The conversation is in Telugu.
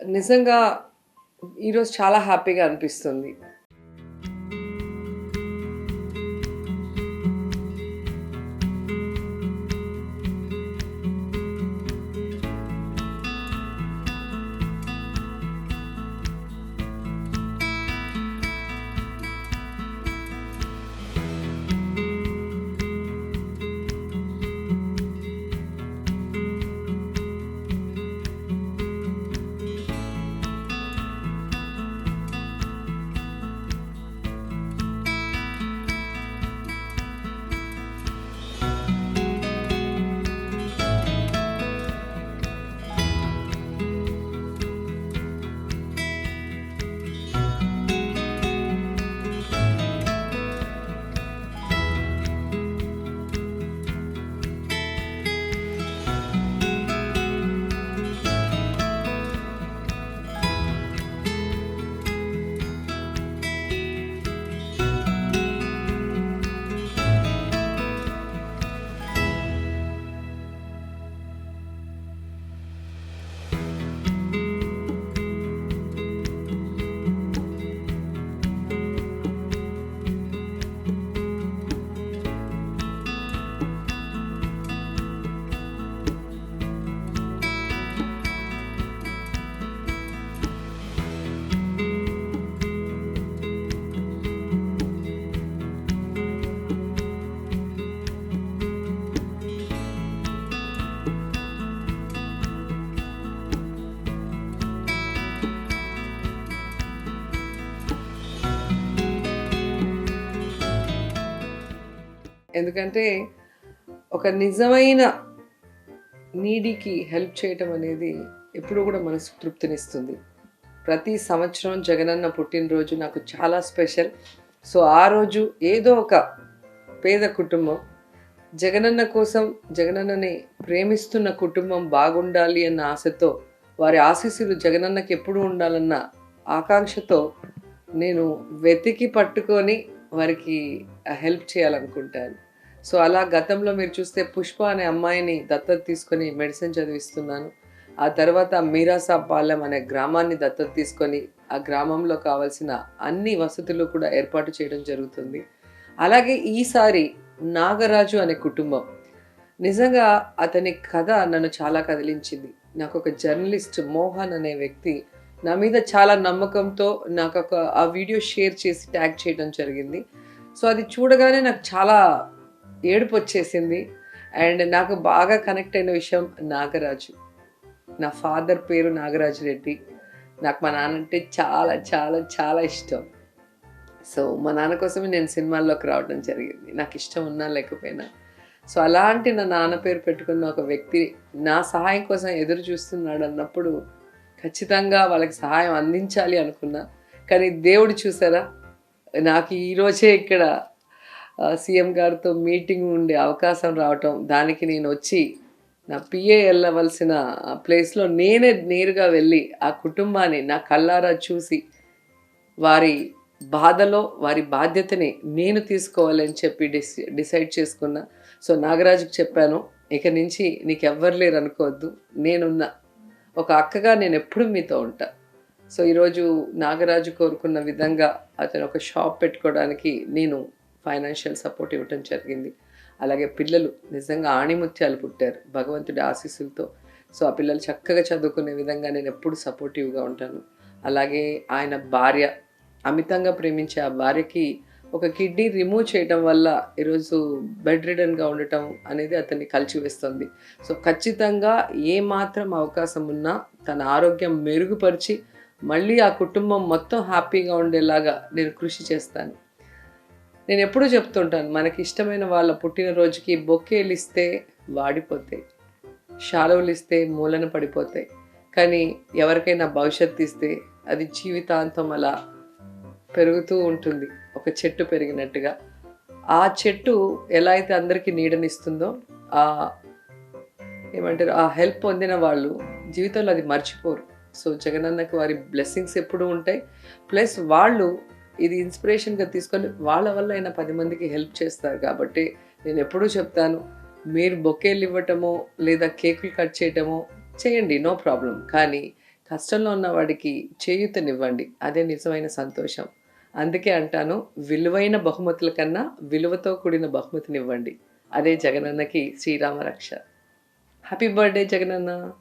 నిజంగా ఈరోజు చాలా హ్యాపీగా అనిపిస్తుంది. ఎందుకంటే ఒక నిజమైన నీడికి హెల్ప్ చేయటం అనేది ఎప్పుడూ కూడా మనసు తృప్తినిస్తుంది. ప్రతి సంవత్సరం జగనన్న పుట్టినరోజు నాకు చాలా స్పెషల్. సో ఆ రోజు ఏదో ఒక పేద కుటుంబం జగనన్న కోసం జగనన్నని ప్రేమిస్తున్న కుటుంబం బాగుండాలి అన్న ఆశతో వారి ఆశీస్సులు జగనన్నకి ఎప్పుడు ఉండాలన్న ఆకాంక్షతో నేను వెతికి పట్టుకొని వారికి హెల్ప్ చేయాలనుకుంటాను. సో అలా గతంలో మీరు చూస్తే పుష్ప అనే అమ్మాయిని దత్తత తీసుకొని మెడిసిన్ చదివిస్తున్నాను. ఆ తర్వాత మీరాసా పాలెం అనే గ్రామాన్ని దత్తత తీసుకొని ఆ గ్రామంలో కావాల్సిన అన్ని వసతులు కూడా ఏర్పాటు చేయడం జరుగుతుంది. అలాగే ఈసారి నాగరాజు అనే కుటుంబం. నిజంగా అతని కథ నన్ను చాలా కదిలించింది. నాకు ఒక జర్నలిస్ట్ మోహన్ అనే వ్యక్తి నా మీద చాలా నమ్మకంతో నాకు ఒక ఆ వీడియో షేర్ చేసి ట్యాగ్ చేయడం జరిగింది. సో అది చూడగానే నాకు చాలా ఏడుపు వచ్చేసింది అండ్ నాకు బాగా కనెక్ట్ అయిన విషయం నాగరాజు. నా ఫాదర్ పేరు నాగరాజు రెడ్డి. నాకు మా నాన్న అంటే చాలా చాలా చాలా ఇష్టం. సో మా నాన్న కోసమే నేను సినిమాల్లోకి రావడం జరిగింది. నాకు ఇష్టం ఉన్నా లేకపోయినా. సో అలాంటి నా నాన్న పేరు పెట్టుకున్న ఒక వ్యక్తి నా సహాయం కోసం ఎదురు చూస్తున్నాడు అన్నప్పుడు ఖచ్చితంగా వాళ్ళకి సహాయం అందించాలి అనుకున్నా. కానీ దేవుడు చూసారా? నాకు ఈరోజే ఇక్కడ సీఎం గారితో మీటింగ్ ఉండే అవకాశం రావటం దానికి నేను వచ్చి నా పిఏ వెళ్ళవలసిన ప్లేస్లో నేనే నేరుగా వెళ్ళి ఆ కుటుంబాన్ని నా కళ్ళారా చూసి వారి బాధలో వారి బాధ్యతని నేను తీసుకోవాలని చెప్పి డిస్ డిసైడ్ చేసుకున్నా. సో నాగరాజుకు చెప్పాను ఇక నుంచి నీకు ఎవ్వరు లేరు అనుకోవద్దు నేనున్నా ఒక అక్కగా నేను ఎప్పుడు మీతో ఉంటా. సో ఈరోజు నాగరాజు కోరుకున్న విధంగా అతను ఒక షాప్ పెట్టుకోవడానికి నేను ఫైనాన్షియల్ సపోర్ట్ ఇవ్వటం జరిగింది. అలాగే పిల్లలు నిజంగా ఆణిముత్యాలు పుట్టారు. భగవంతుడి ఆశీస్సులతో. సో ఆ పిల్లలు చక్కగా చదువుకునే విధంగా నేను ఎప్పుడు సపోర్టివ్గా ఉంటాను. అలాగే ఆయన భార్య అమితంగా ప్రేమించే ఆ భార్యకి ఒక కిడ్నీ రిమూవ్ చేయడం వల్ల ఈరోజు బెడ్ రిడన్గా ఉండటం అనేది అతన్ని కలిచివేస్తుంది. సో ఖచ్చితంగా ఏ మాత్రం అవకాశం ఉన్నా తన ఆరోగ్యం మెరుగుపరిచి మళ్ళీ ఆ కుటుంబం మొత్తం హ్యాపీగా ఉండేలాగా నేను కృషి చేస్తాను. నేను ఎప్పుడూ చెప్తుంటాను మనకి ఇష్టమైన వాళ్ళ పుట్టినరోజుకి బొక్కేలు ఇస్తే వాడిపోతాయి శాలువలు ఇస్తే మూలన పడిపోతాయి. కానీ ఎవరికైనా భవిష్యత్తు ఇస్తే అది జీవితాంతం అలా పెరుగుతూ ఉంటుంది ఒక చెట్టు పెరిగినట్టుగా. ఆ చెట్టు ఎలా అయితే అందరికీ నీడనిస్తుందో ఆ ఏమంటారు ఆ హెల్ప్ పొందిన వాళ్ళు జీవితంలో అది మర్చిపోరు. సో జగనన్నకు వారి బ్లెస్సింగ్స్ ఎప్పుడూ ఉంటాయి. ప్లస్ వాళ్ళు ఇది ఇన్స్పిరేషన్గా తీసుకొని వాళ్ళ వల్ల అయినా పది మందికి హెల్ప్ చేస్తారు కాబట్టి నేను ఎప్పుడూ చెప్తాను మీరు బొకేలు ఇవ్వటమో లేదా కేకులు కట్ చేయటమో చేయండి నో ప్రాబ్లం కానీ కష్టంలో ఉన్నవాడికి చేయూతనివ్వండి అదే నిజమైన సంతోషం. అందుకే అంటాను విలువైన బహుమతుల కన్నా విలువతో కూడిన బహుమతినివ్వండి. అదే జగనన్నకి శ్రీరామ రక్ష హ్యాపీ బర్త్డే జగనన్న.